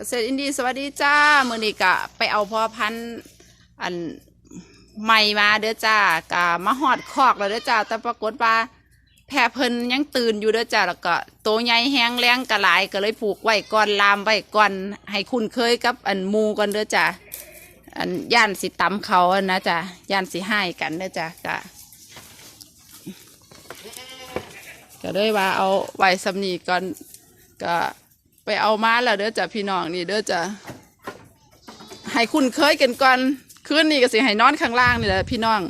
เกษตรอินดีสวัสดีจ้ามือนี้กะไปเอาพ่อพันธุ์อันใหม่มาเด้อจ้ากะมาหอดคอกแล้วเด้อจ้าแต่ปรากฏว่าแพรเพิ่นยังตื่นอยู่เด้อจ้าแล้วก็โตใหญ่แห้งแรงกระหลายก็เลยผูกไว้ก่อนลามไว้ก่อนให้คุ้นเคยกับอันมูก่อนเด้อจ้าอันย่านสิตำเขาอะนะจ้าย่านสิให้กันเด้อจ้ากะก็เลยว่าเอาไว้สำนีก่อนก็ ไปเอามาแล้วเด้อจ้ะพี่น้องนี่เด้อจ้ะให้คุ้นเคยกันก่อนคืนนี้ก็สิให้นอนข้างล่างนี่แหละพี่น้อง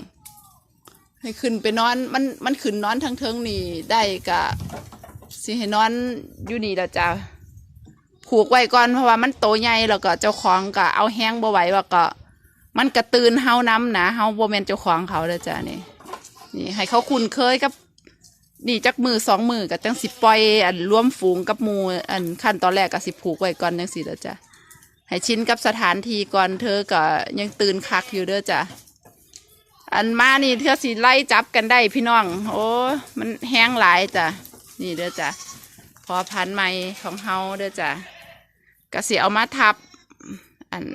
ให้ขึ้นไปนอนมันมันขึ้นนอนทั้งเทิงนี่ได้กะสิให้นอนอยู่นี่แล้วจ้ะผูกไว้ก่อนเพราะว่ามันโตใหญ่แล้วก็เจ้าของก็เอาแห้งบ่ไหวว่าก็ มันกระตือนเฮาน้ำนะเฮาบ่แมนเจ้าของเขาเด้อจ้ะนี่นี่ให้เขาคุ้นเคยกับ นี่จักมือสองมือกับจังสิปล่อย อันร่วมฝูงกับหมูอันขั้นตอนแรกก็สิผูกไว้ก่อนจังสิเด้อจ้ะให้ชินกับสถานที่ก่อนเธอก็ยังตื่นคักอยู่เด้อจ้ะอันมานี่เธอสิไล่จับกันได้พี่น้อง โอ้มันแห้งหลายจ้ะนี่เด้อจ้ะพอพันธุ์ใหม่ของเฮาเด้อจ้ะก็สิเอามาทับ อัน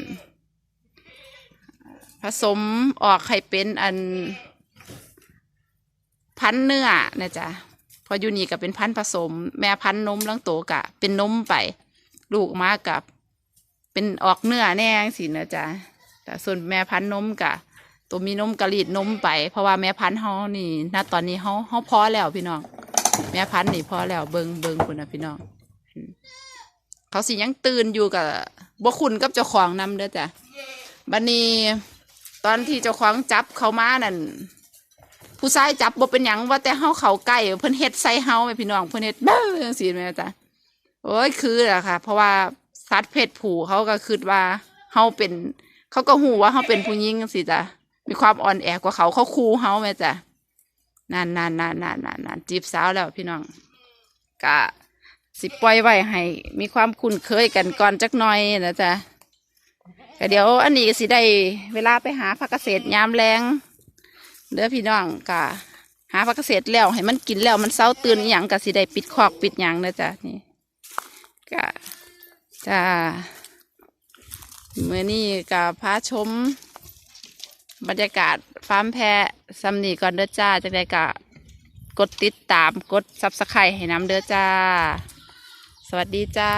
ผสมออกให้เป็นอัน พันธุ์เนื้อนะจ๊ะพออยู่นี่ก็เป็นพันธุ์ผสม แม่พันธุ์นมลังโตกะ เป็นนมไป ลูกมากับ เป็นออกเนื้อแน่สินะจ๊ะแต่ส่วนแม่พันธุ์นมกะ ตัวมีนมกะรีดนมไป เพราะว่าแม่พันธุ์เฮานี่ณตอนนี้เฮาเฮาพอแล้วพี่น้อง แม่พันธุ์นี่พอแล้วเบิงเบิงคุณนะพี่น้องเขาสิยังตื่นอยู่กับบ่คุณกับเจ้าของนำเด้อจ้ะบัดนี้ตอนที่เจ้าของจับเขามานั่น ผู้ชายจับบ่เป็นหยังว่าแต่เฮาเขาใกล้เพิ่นเฮ็ดใส่เฮาแม่พี่น้องเพิ่นเฮ็ดเบ้อจังซี่แม่จ้ะโอ้ยคือแหละค่ะ เพราะว่าสัตว์เพศผู้เขาก็คิดว่าเฮาเป็น เขาก็ฮู้ว่าเฮาเป็นผู้หญิงจังซี่จ้ะมีความอ่อนแอกว่าเขาเขาคูเฮาแม่จ้ะนั่นนั่นนั่นนั่นนั่นนั่นจีบสาวแล้วพี่น้องก็สิปล่อยไว้ให้ มีความคุ้นเคยกันก่อนจักหน่อยนะจ๊ะก็เดี๋ยวอันนี้ก็สิได้เวลาไปหาผักเกษตรยามแรง เด้อพี่น้องกะหาผักเกษตรแล้วให้มันกินแล้วมันเศร้าตื่นอย่างกะสิได้ปิดคอกปิดหยังนะจ๊ะนี่กะจ้าเมื่อนี้กะพาชม บรรยากาศฟาร์มแพะซัมนีก่อนเด้อจ้าจังไดกะกดติดตามกดซับสไครต์ให้น้ำเด้อจ้า สวัสดีจ้า